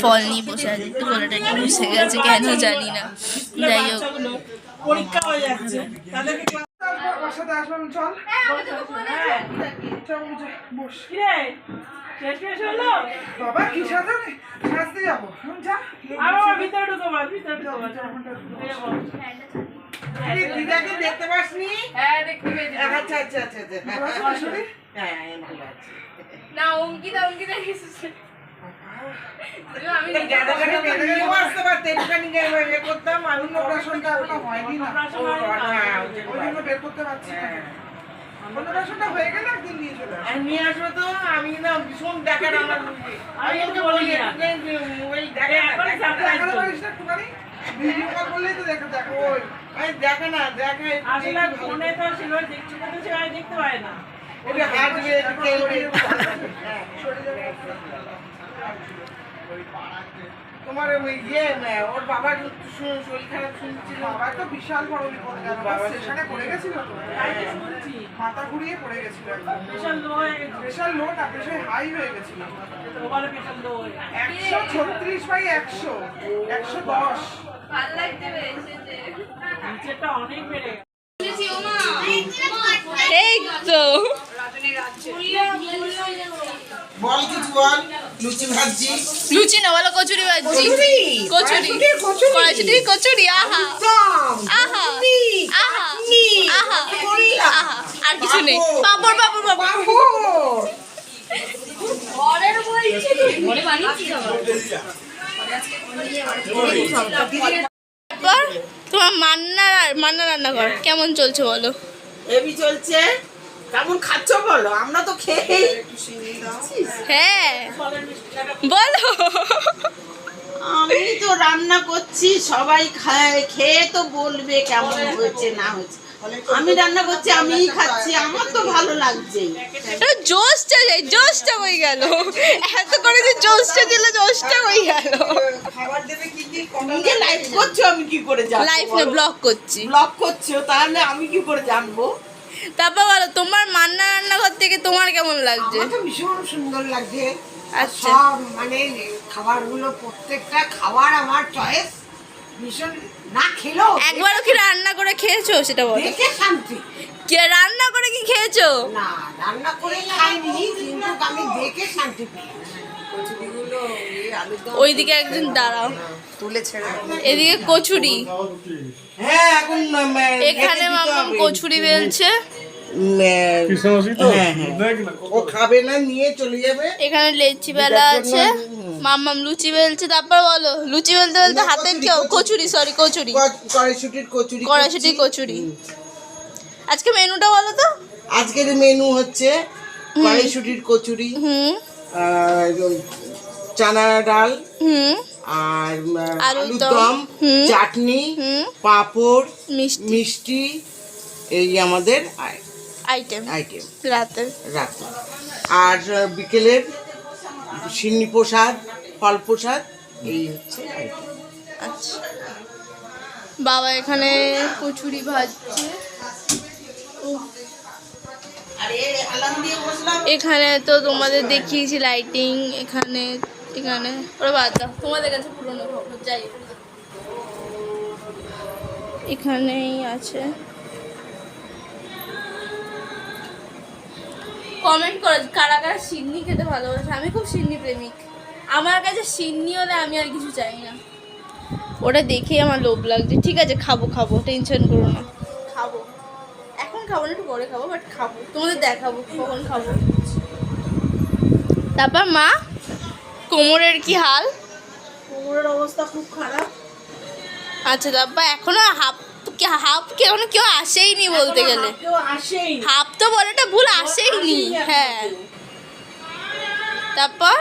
ফল নিয়ে বসে আছি গলাটা একটু বসে গেছে কেন জানি না যাই হোক পরীক্ষা হয়ে যাচ্ছে তাদেরকে হ্যাঁ। শেষ শেষ হলো? বাবা কি সাথে সাজতে যাব। হুম, যা। আর ভিতরে ঢুকো বল ভিতরে ঢুকো বল দিদাকে দেখতে পাসনি? হ্যাঁ দেখতে পেয়েছি। আচ্ছা আচ্ছা আচ্ছা আচ্ছা হ্যাঁ, আসলে? হ্যাঁ হ্যাঁ, ভালো আছে। না অঙ্কিতা অঙ্কিতা এসেছে। আমি আসতে পারতে, একটুখানি গিয়ে করতাম, আমি এখনও হয়নি না। হ্যাঁ, জন্য বের করতে পারছি না। হ্যাঁ। হয়ে গেলে একদিন নিয়ে চলে আর নিয়ে আসবে তো আমি না ভীষণ দেখার আমার আমি তোকে বলি মোবাইল দেখা এখন দেখা না। surprise দেখাতে পারিস না একটুখানি? ভিডিও কল করলেই তো দেখা দেখো ওই, এই দেখা না দেখা আসলে ফোনে তো সেভাবে দেখছি তো সেভাবে দেখতে পায় না হাত দিয়ে। তোমার ওই ইয়ে ওর বাবার শরীর খারাপ শুনছিল। বাবার তো বিশাল বড় বিপদ গেল। বাবা স্টেশনে পড়ে গেছিল তো? শুনছি। মাথা ঘুরিয়ে পড়ে গেছিল প্রেশার লো হয়ে প্রেশার লো না প্রেশার হাই হয়ে গেছিল। একশো ছত্রিশ বাই একশো। একশো দশ। নিচেরটা অনেক বেড়ে এই তো। বল কিছু বল লুচি ভাজছি লুচি না বলো কচুরি ভাজি। কচুরি? কড়াইশুটি কচুরি আহা। আহা। আহা। আহা। আহা। আর কিছু নেই। পাপড় পাপড় পাপড় তারপর তোমার মান্না মান্না রান্নাঘর কেমন চলছে বলো? হেভি চলছে কেমন খাচ্ছ বলো? আমরা তো খেয়ে হ্যাঁ। বলো। আমি তো রান্না করছি সবাই খায় খেয়ে তো বলবে কেমন হয়েছে না হয়েছে। আমি রান্না করছি আমিই খাচ্ছি আমার তো ভালো লাগছে জোশটা যাই জোশটা হয়ে গেল। এত করে যে জোশটা দিল জোশটা হয়ে গেল। খাবার দেবে কি কি নিজে লাইভ করছ আমি কি করে জানব লাইফ না ব্লগ করছি। ব্লগ করছ তাহলে আমি কি করে জানব? তারপর বলো তোমার মান্না রান্নাঘর থেকে তোমার কেমন লাগছে? আমার তো ভীষণ সুন্দর লাগছে। আর আচ্ছা। সব মানে খাবারগুলো প্রত্যেকটা খাবার আমার চয়েস ভীষণ না খেলেও একবারও কি রান্না করে খেয়েছো সেটা বলো। দেখে শান্তি। কে রান্না করে কি খেয়েছো? না রান্না করে খাইনি কিন্তু আমি দেখে শান্তি পেয়ে ওইদিকে একজন দাঁড়াও। এদিকে কচুরি। হ্যাঁ এখন মাম্মা। কচুরি বেলছে। হ্যাঁ, হ্যাঁ। ও খাবে না নিয়ে চলে যাবে। এখানে লেচি বেলা আছে। মাম্মাম লুচি বেলছে। তারপর বলো লুচি বেলতে বেলতে হাতে কেউ কচুরি সরি কচুরি কড়াইশুটির কচুরি কড়াইশুটি কচুরি। আজকে মেনুটা বলো তো। আজকের মেনু হচ্ছে কড়াইশুটির কচুরি। হুম। চানা ডাল আর আলুর দম, চাটনি পাঁপড় মিষ্টি। মিষ্টি এই আমাদের আইটেম। আইটেম। রাতে রাখতে আর বিকেলের সিন্নি প্রসাদ ফল প্রসাদ এই হচ্ছে item। আচ্ছা। বাবা এখানে কচুরি ভাজছে। এখানে তো তোমাদের দেখিয়েছি লাইটিং এখানে এখানে। ওরা বাদ দাও, তোমাদের কাছে পুরনো খবর, যাই এখানেই আছে। কমেন্ট করো, কারা কারা সিন্নি খেতে ভালোবাসে? আমি খুব সিন্নি প্রেমিক। আমার কাছে সিন্নি হলে আমি আর কিছু চাই না। ওটা দেখেই আমার লোভ লাগছে। ঠিক আছে, খাব খাব টেনশন করো না। খাব বাট খাব। তোমাদের দেখাবো কখন খাব। তারপর মা কোমরের কি হাল? কোমরের অবস্থা খুব খারাপ। আচ্ছা তারপর এখনও হাফ হাফ কে এখনও কেউ আসেইনি বলতে গেলে। কেউ হাফ তো বলাটা ভুল আসেইনি হ্যাঁ। তারপর?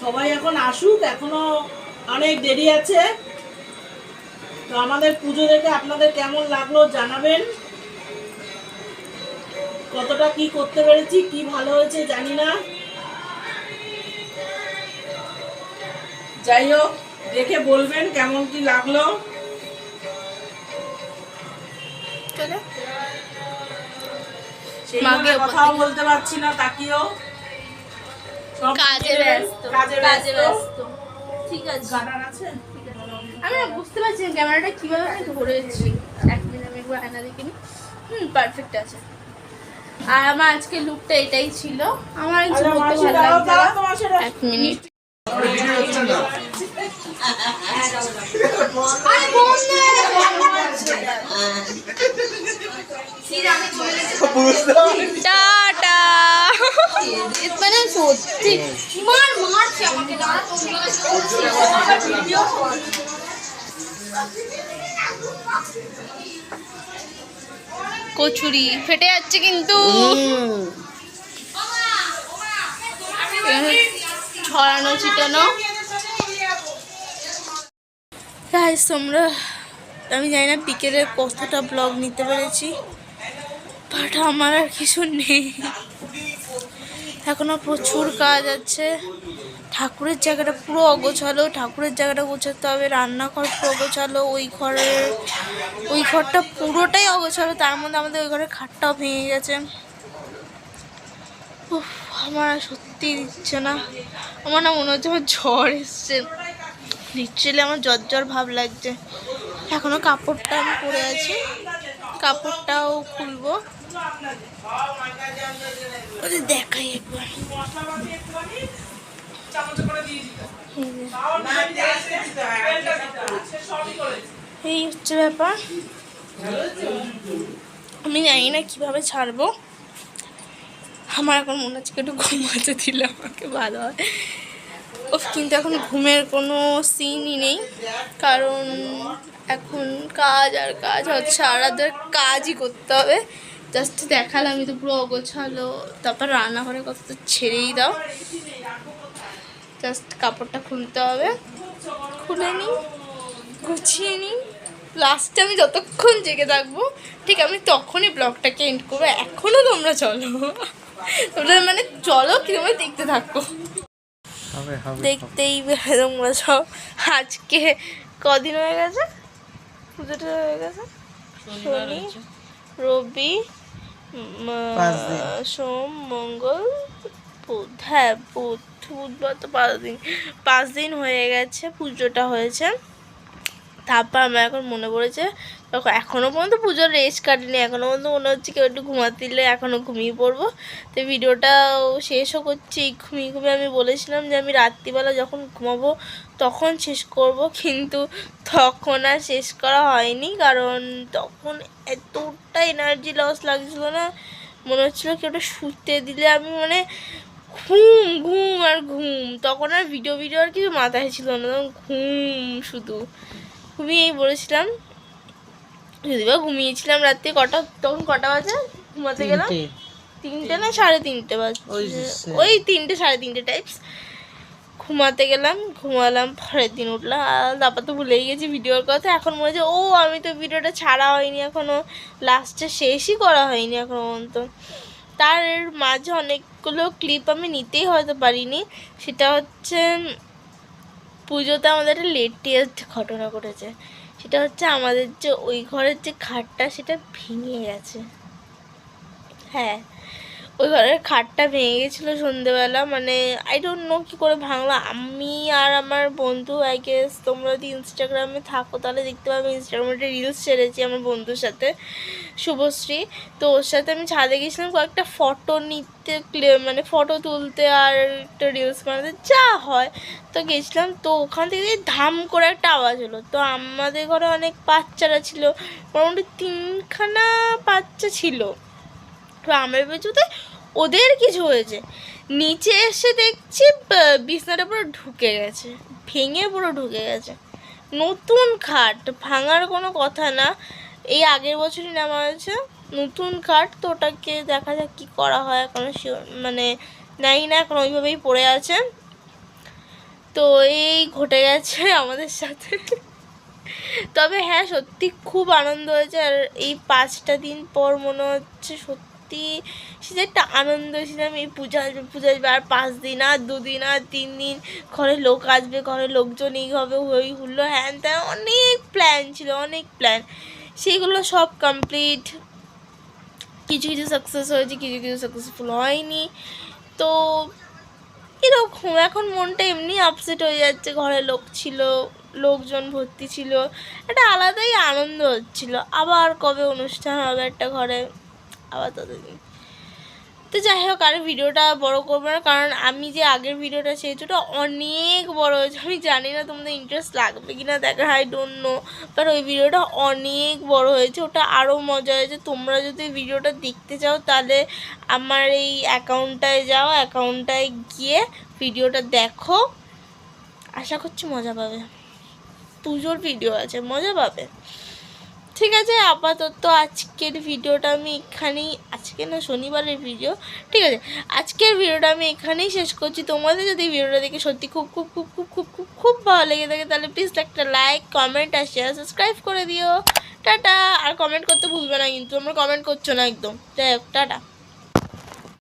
সবাই এখন আসুক এখনও অনেক দেরি আছে। তো আমাদের পুজো দেখে আপনাদের কেমন লাগল জানাবেন? কতটা কি করতে পেরেছি কি ভালো হয়েছে জানি না। যাই হোক দেখে বলবেন কেমন কি লাগল। কথাও বলতে পারছি না তাকিও কাজে ব্যস্ত। কাজে ব্যস্ত। ঠিক আছে। আছে? আমি না বুঝতে পারছি না ক্যামেরাটা কীভাবে আমি ধরেছি। এক মিনিট আমি একবার আয়না দেখে নিই। হুম পারফেক্ট আছে। আর আমার আজকে লুকটা এটাই ছিল। আমার কিছু বলতে ভালো এক মিনিট। টাটা। মানে সত্যি। মার মারছে আমাকে দাঁড়া কচুরি, ফেটে যাচ্ছে কিন্তু। ছড়ানো ছিটানো তোমরা আমি জানি না বিকেলে কতটা ব্লগ নিতে পেরেছি বাট আমার আর কিছু নেই। এখনও প্রচুর কাজ আছে। ঠাকুরের জায়গাটা পুরো অগোছালো, ঠাকুরের জায়গাটা গোছাতে হবে, রান্নাঘর পুরো অগোছালো, ওই ঘরের, ওই ঘরটা পুরোটাই অগোছালো, তার মধ্যে আমাদের ওই ঘরের খাটটাও ভেঙে গেছে। উফ, আমার সত্যি দিচ্ছে না। আমার না মনে হচ্ছে আমার জ্বর এসছে। লিটারেলি আমার জ্বর জ্বর ভাব লাগছে। এখনও কাপড়টা আমি পরে আছি। কাপড়টাও খুলবো। দেখাই একবার। এই হচ্ছে ব্যাপার। আমি জানি না কীভাবে ছাড়বো। আমার এখন মনে হচ্ছে একটু ঘুমাতে দিলে আমাকে ভালো হয়। ওফ কিন্তু এখন ঘুমের কোনো সিনই নেই। কারণ এখন কাজ আর কাজ হচ্ছে সারাদের কাজই করতে হবে। জাস্ট দেখালাম আমি তো পুরো অগোছালো। তারপর রান্নাঘরে কত তো ছেড়েই দাও। জাস্ট কাপড়টা খুলতে হবে। খুলে নিই গুছিয়ে নিই। লাস্টে আমি যতক্ষণ জেগে থাকব ঠিক আমি তখনই ব্লগটাকে এন্ড করব। এখনও তোমরা চলো। তোমরা মানে চলো কীভাবে দেখতে থাকো। দেখতেই তোমরা সব আজকে কদিন হয়ে গেছে? পুজোটা হয়ে গেছে? শনি রবি সোম মঙ্গল বুধ হ্যাঁ বুধ বুধবার তো পাঁচ দিন পাঁচ দিন হয়ে গেছে, পুজোটা হয়েছে। তারপর আমার এখন মনে পড়েছে তখন এখনও পর্যন্ত পুজোর রেস্ট কাটিনি এখনও পর্যন্ত মনে হচ্ছে কেউ একটু ঘুমাতে দিলে এখনও ঘুমিয়ে পড়ব। তো ভিডিওটাও শেষও করছি, ঘুমিয়ে ঘুমিয়ে আমি বলেছিলাম যে আমি রাত্রিবেলা যখন ঘুমাবো তখন শেষ করব, কিন্তু তখন আর শেষ করা হয়নি, কারণ তখন এতটা এনার্জি লস লাগছিল না। মনে হচ্ছিল কেউ একটা শুতে দিলে আমি মানে ঘুম ঘুম আর ঘুম। তখন আর ভিডিও ভিডিও আর কিছু মাথায় ছিল না। তখন ঘুম শুধু। ঘুমিয়েই বলেছিলাম যদি বা ঘুমিয়েছিলাম রাত্রে কটা তখন কটা বাজে? ঘুমাতে গেলাম? তিনটে। না সাড়ে তিনটে বাজে? ওই তিনটে সাড়ে তিনটে টাইপস ঘুমাতে গেলাম ঘুমালাম পরের দিন উঠলাম। আর তারপর তো ভুলেই গেছি ভিডিওর কথা। এখন মনে হচ্ছে ও আমি তো ভিডিওটা ছাড়া হয়নি এখনও লাস্টে শেষই করা হয়নি এখনও পর্যন্ত। তার মাঝে অনেকগুলো ক্লিপ আমি নিতেই হয়তো পারিনি। সেটা হচ্ছে, পুজোতে আমাদের একটা লেটেস্ট ঘটনা ঘটেছে। সেটা হচ্ছে আমাদের যে ওই ঘরের যে খাটটা, সেটা ভেঙে গেছে। হ্যাঁ। ওই ঘরের খাটটা ভেঙে গেছিল সন্ধেবেলা মানে আই ডোন্ট নো কী করে ভাঙলো। আমি আর আমার বন্ধু আই গেস তোমরা যদি ইনস্টাগ্রামে থাকো, তাহলে দেখতে পাবে ইনস্টাগ্রামে একটা রিলস ছেড়েছি আমার বন্ধুর সাথে, শুভশ্রী। তো ওর সাথে আমি ছাদে গেছিলাম কয়েকটা ফটো নিতে মানে ফটো তুলতে আর একটা রিলস বানাতে, যা হয়। তো গেছিলাম, তো ওখান থেকে ধাম করে একটা আওয়াজ হলো। তো আমাদের ঘরে অনেক বাচ্চারা ছিল, মোটামুটি তিনখানা বাচ্চা ছিল। তো আমরা ভেবেছি ওদের কিছু হয়েছে। নিচে এসে দেখছি বিছনাটা পুরো ঢুকে গেছে, ভেঙে পুরো ঢুকে গেছে। নতুন খাট, ভাঙার কোনো কথা না। এই আগের বছরই নেওয়া হয়েছে। নতুন খাট, তো ওটাকে দেখা যাক কী করা হয়, এখনও শিওর মানে জানি না, এখন ওইভাবেই পড়ে আছে। তো এই ঘটে গেছে আমাদের সাথে। তবে হ্যাঁ সত্যি খুব আনন্দ হয়েছে। আর এই পাঁচটা দিন পর মনে হচ্ছে সত্যি সত্যি সে যে একটা আনন্দ ছিলাম এই পূজা আসবে পূজা আসবে আর পাঁচ দিন, আর দুদিন আর তিন দিন ঘরে লোক আসবে, ঘরে লোকজন এই হবে হই হুল্লো হ্যান ত্যান, অনেক প্ল্যান ছিল, অনেক প্ল্যান সেইগুলো সব কমপ্লিট কিছু কিছু সাকসেস হয়েছে, কিছু কিছু সাকসেসফুল হয়নি। তো এরকম, এখন মনটা এমনি আপসেট হয়ে যাচ্ছে, ঘরে লোক ছিল, লোকজন ভর্তি ছিল, একটা আলাদাই আনন্দ হচ্ছিল। আবার কবে অনুষ্ঠান হবে একটা ঘরে? আবার ততদিন তো যাই হোক, আর ভিডিওটা বড় করব না, কারণ আমি যে আগের ভিডিওটা ওটা অনেক বড় হয়েছে। আমি জানি না তোমাদের ইন্টারেস্ট লাগবে কি না দেখা আই ডোন্ট নো বাট ওই ভিডিওটা অনেক বড় হয়েছে, ওটা আরও মজা হয়েছে। তোমরা যদি ভিডিওটা দেখতে চাও, তাহলে আমার এই অ্যাকাউন্টটায় যাও অ্যাকাউন্টটায় গিয়ে ভিডিওটা দেখো। আশা করছি মজা পাবে। পুজোর ভিডিও আছে, মজা পাবে। ঠিক আছে, আপাতত আজকের ভিডিওটা আমি এখানেই, আজকে না শনিবারের ভিডিও ঠিক আছে? আজকের ভিডিওটা আমি এখানেই শেষ করছি। তোমাদের যদি ভিডিওটা দেখে সত্যি খুব খুব খুব খুব খুব খুব খুব ভালো লেগে থাকে, তাহলে প্লিজ একটা লাইক কমেন্ট আর শেয়ার সাবস্ক্রাইব করে দিও। টাটা। আর কমেন্ট করতে ভুলবে না কিন্তু, তোমরা কমেন্ট করছ না একদম। যাই হোক, টাটা।